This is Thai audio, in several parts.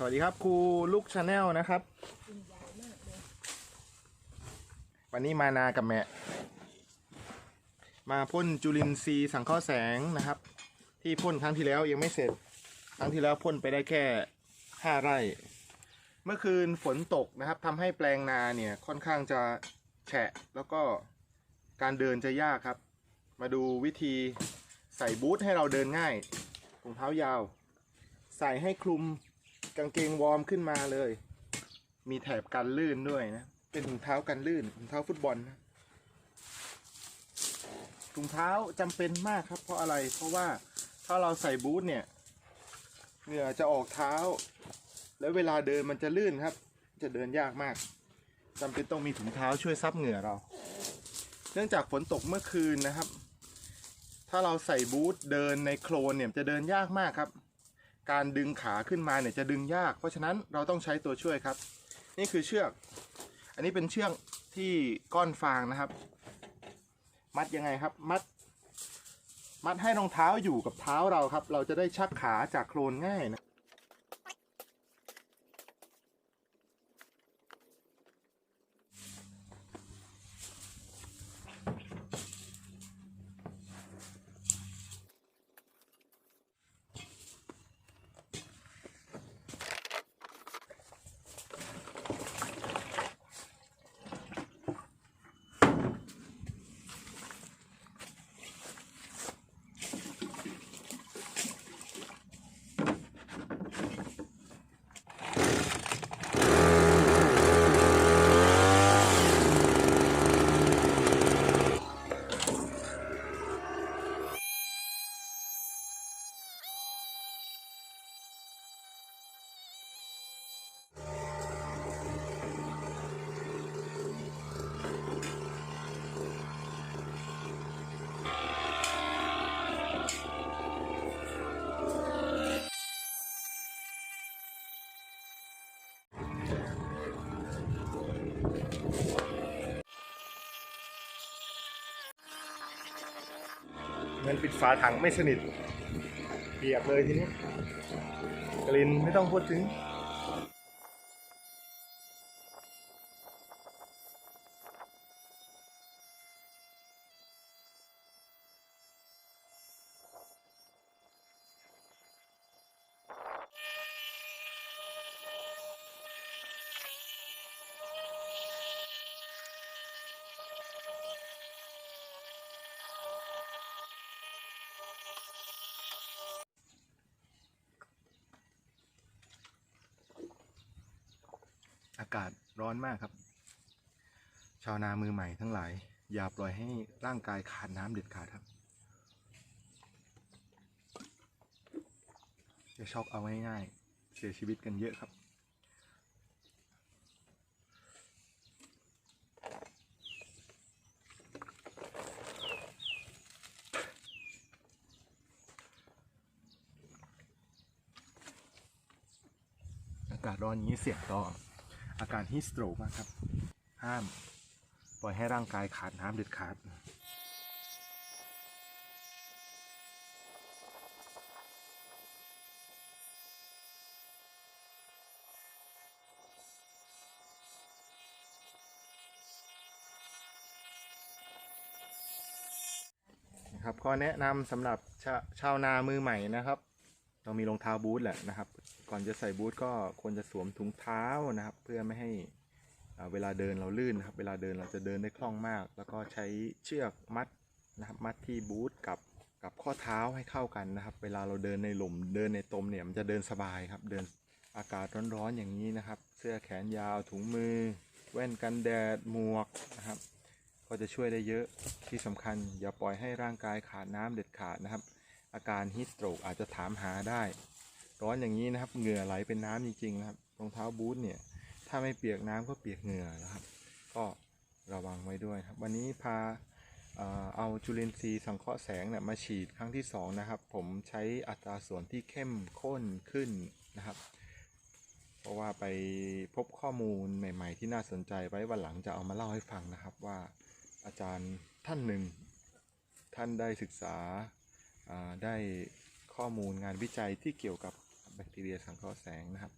สวัสดีครับครูลูกชาแนลนะครับ วันนี้มานากับแม่ มาพ่นจุลินทรีย์สังเคราะห์แสงนะครับ ที่พ่นครั้งที่แล้วยังไม่เสร็จ ครั้งที่แล้วพ่นไปได้แค่ห้าไร่ เมื่อคืนฝนตกนะครับทำให้แปลงนาเนี่ยค่อนข้างจะแฉะแล้วก็การเดินจะยากครับ มาดูวิธีใส่บูทให้เราเดินง่ายรองเท้ายาว ใส่ให้คลุม กางเกงวอร์มขึ้นมาเลย มีแถบกันลื่นด้วยนะ เป็นถุงเท้ากันลื่นถุงเท้าฟุตบอลนะถุงเท้าจำเป็นมากครับ เพราะอะไร เพราะว่าถ้าเราใส่บูทเนี่ย เหงื่อจะออกเท้า แล้วเวลาเดินมันจะลื่นครับ จะเดินยากมากจำเป็นต้องมีถุงเท้าช่วยซับเหงื่อเรา เนื่องจากฝนตกเมื่อคืนนะครับ ถ้าเราใส่บูทเดินในโคลนเนี่ยจะเดินยากมากครับ การดึงขาขึ้นมาเนี่ยจะดึงยาก เพราะฉะนั้นเราต้องใช้ตัวช่วยครับ นี่คือเชือก อันนี้เป็นเชือกที่ก้อนฟางนะครับ มัดยังไงครับ มัด มัดให้รองเท้าอยู่กับเท้าเราครับ เราจะได้ชักขาจากโคลนง่ายนะ มันปิดฝาถังไม่สนิทเปียกเลยทีนี้กลินไม่ต้องพูดถึง อากาศร้อนมากครับ ชาวนามือใหม่ทั้งหลาย อย่าปล่อยให้ร่างกายขาดน้ำเด็ดขาดครับจะช็อกเอาง่ายๆเสียชีวิตกันเยอะครับากาศร้อนอย่างนี้เสี่ยงต่ออาการฮีสโตรกมากครับ ห้ามปล่อยให้ร่างกายขาดน้ำเด็ดขาดนะครับข้อแนะนำสำหรับชชาวนามือใหม่นะครับ ต้องมีรองเท้าบูทแหละนะครับ ก่อนจะใส่บูทก็ควรจะสวมถุงเท้านะครับ เพื่อไม่ให้เวลาเดินเราลื่นนะครับ เวลาเดินเราจะเดินได้คล่องมาก แล้วก็ใช้เชือกมัดนะครับ มัดที่บูทกับกับข้อเท้าให้เข้ากันนะครับ เวลาเราเดินในหลุมเดินในตมเนี่ยมันจะเดินสบายครับ เดินอากาศร้อนๆอย่างนี้นะครับ เสื้อแขนยาวถุงมือ แว่นกันแดดหมวกนะครับ ก็จะช่วยได้เยอะที่สำคัญอย่าปล่อยให้ร่างกายขาดน้ำเด็ดขาดนะครับ อาการฮีสโตรกอาจจะถามหาได้ ร้อนอย่างนี้นะครับ เหงื่อไหลเป็นน้ำจริงๆนะครับ รองเท้าบูทเนี่ย ถ้าไม่เปียกน้ำก็เปียกเหงื่อนะครับ ก็ระวังไว้ด้วยครับ วันนี้พาเอาจุลินทรีย์สังเคราะห์แสงเนี่ยมาฉีดครั้งที่สองนะครับ ผมใช้อัตราส่วนที่เข้มข้นขึ้นนะครับ เพราะว่าไปพบข้อมูลใหม่ ๆ ที่น่าสนใจไว้วันหลังจะเอามาเล่าให้ฟังนะครับว่าอาจารย์ท่านหนึ่ง ท่านได้ศึกษา ได้ข้อมูลงานวิจัยที่เกี่ยวกับแบคทีเรียสังเคราะห์แสงนะครับ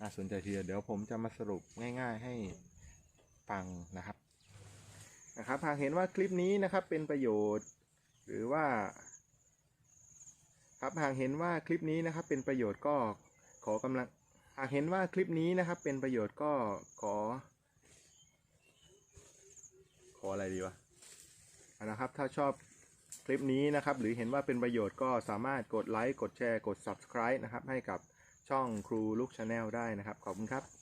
น่าสนใจทีเดียวเดี๋ยวผมจะมาสรุปง่ายๆให้ฟังนะครับนะครับหากเห็นว่าคลิปนี้นะครับเป็นประโยชน์ หรือว่าครับหากเห็นว่าคลิปนี้นะครับเป็นประโยชน์ก็ขอกำลังหากเห็นว่าคลิปนี้นะครับเป็นประโยชน์ก็ขอ ขออะไรดีวะนะครับถ้าชอบ คลิปนี้นะครับ หรือเห็นว่าเป็นประโยชน์ก็สามารถกดไลค์ กดแชร์ กด subscribe นะครับ ให้กับช่องครูลูกชาแนลได้นะครับ ขอบคุณครับ